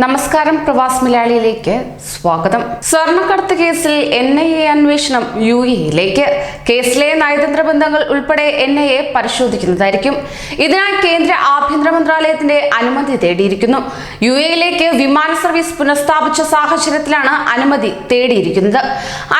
നമസ്കാരം പ്രവാസ് മലയാളിയിലേക്ക് സ്വാഗതം. സ്വർണക്കടത്ത് കേസിൽ എൻ ഐ എ അന്വേഷണം യു എയിലേക്ക് കേസിലെ നയതന്ത്ര ബന്ധങ്ങൾ ഉൾപ്പെടെ എൻ ഐ എ പരിശോധിക്കുന്നതായിരിക്കും. ഇതിനായി കേന്ദ്ര ആഭ്യന്തര മന്ത്രാലയത്തിന്റെ അനുമതി തേടിയിരിക്കുന്നു. യു എയിലേക്ക് വിമാന സർവീസ് പുനഃസ്ഥാപിച്ച സാഹചര്യത്തിലാണ് അനുമതി തേടിയിരിക്കുന്നത്.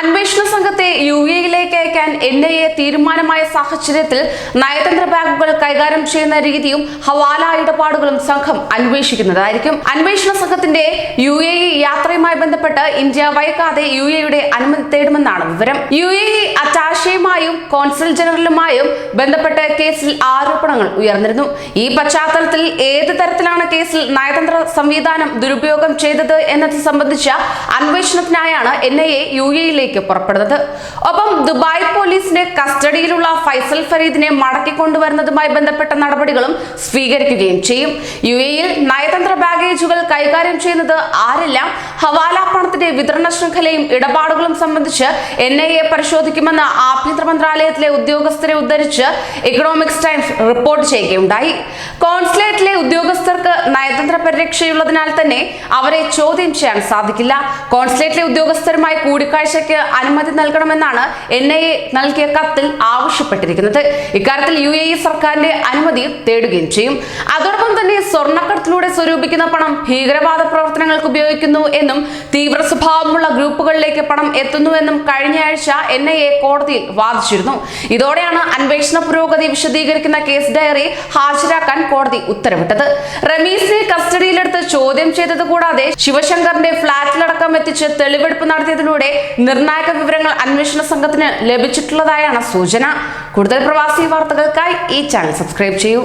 അന്വേഷണ സംഘത്തെ യു എയിലേക്ക് അയക്കാൻ എൻ ഐ എ തീരുമാനമായ സാഹചര്യത്തിൽ നയതന്ത്ര ബാങ്കുകൾ കൈകാര്യം ചെയ്യുന്ന രീതിയും ഹവാല ഇടപാടുകളും സംഘം അന്വേഷിക്കുന്നതായിരിക്കും. അന്വേഷണ സംഘത്തിന്റെ യു എ ഇ യാത്രയുമായി ബന്ധപ്പെട്ട് ഇന്ത്യ വൈകാതെ യു എയുടെ അനുമതി തേടുമെന്നാണ് വിവരം. യു എ ഇ അറ്റാഷയുമായും കോൺസൽ ജനറലുമായും ബന്ധപ്പെട്ട് കേസിൽ ആരോപണങ്ങൾ ഉയർന്നിരുന്നു. ഈ പശ്ചാത്തലത്തിൽ ഏത് തരത്തിലാണ് കേസിൽ നയതന്ത്ര സംവിധാനം ദുരുപയോഗം ചെയ്തത് എന്നത് സംബന്ധിച്ച അന്വേഷണത്തിനായാണ് എൻ ഐ എ യു എയിലേക്ക് പുറപ്പെടുന്നത്. ഒപ്പം ദുബായ് പോലീസിന്റെ കസ്റ്റഡിയിലുള്ള ഫൈസൽ ഫരീദിനെ മടക്കിക്കൊണ്ടുവരുന്നതുമായി ബന്ധപ്പെട്ട നടപടികളും സ്വീകരിക്കുകയും ചെയ്യും. യു എയിൽ നയതന്ത്ര ബാഗേജുകൾ കൈകാര്യം ചെയ്യുന്നത് ആരെല്ലാം. ഹവാല പണത്തിന്റെ വിതരണ ശൃംഖലയും ഇടപാടുകളും സംബന്ധിച്ച് എൻ ഐ എ പരിശോധിക്കുമെന്ന് ആഭ്യന്തര മന്ത്രാലയത്തിലെ ഉദ്യോഗസ്ഥരെ ഉദ്ധരിച്ച് ഇക്കണോമിക്സ് ടൈംസ് റിപ്പോർട്ട് ചെയ്യുകയുണ്ടായി. കോൺസുലേറ്റിലെ ഉദ്യോഗസ്ഥർക്ക് നയതന്ത്ര പരിരക്ഷയുള്ളതിനാൽ തന്നെ അവരെ ചോദ്യം ചെയ്യാൻ സാധിക്കില്ല. കോൺസുലേറ്റിലെ ഉദ്യോഗസ്ഥരുമായി കൂടിക്കാഴ്ചയ്ക്ക് അനുമതി നൽകണമെന്നാണ് എൻ ഐ എ നൽകിയ കത്തിൽ ആവശ്യപ്പെട്ടിരിക്കുന്നത്. ഇക്കാര്യത്തിൽ യു എ ഇ സർക്കാരിന്റെ അനുമതി തേടുകയും ചെയ്യും. അതോടൊപ്പം തന്നെ സ്വർണക്കടത്തിലൂടെ സ്വരൂപിക്കുന്ന പണം ഭീകരവാദ പ്രവർത്തനങ്ങൾക്ക് ഉപയോഗിക്കുന്നു എന്നും തീവ്ര സ്വഭാവമുള്ള ഗ്രൂപ്പുകളിലേക്ക് പണം എത്തുന്നുവെന്നും കഴിഞ്ഞ ആഴ്ച എൻ ഐ എ കോടതിയിൽ വാദിച്ചിരുന്നു. ഇതോടെയാണ് അന്വേഷണ പുരോഗതി വിശദീകരിക്കുന്ന കേസ് ഡയറി ഹാജരാക്കാൻ കോടതി ഉത്തരവിട്ടത്. റമീസിനെ കസ്റ്റഡിയിലെടുത്ത് ചോദ്യം ചെയ്തത് കൂടാതെ ശിവശങ്കറിന്റെ ഫ്ളാറ്റിലടക്കം എത്തിച്ച് തെളിവെടുപ്പ് നടത്തിയതിലൂടെ നിർണായക വിവരങ്ങൾ അന്വേഷണ സംഘത്തിന് ലഭിച്ചിട്ടുള്ളതായാണ് സൂചന. കൂടുതൽ പ്രവാസി വാർത്തകൾക്കായി ഈ ചാനൽ സബ്സ്ക്രൈബ് ചെയ്യൂ.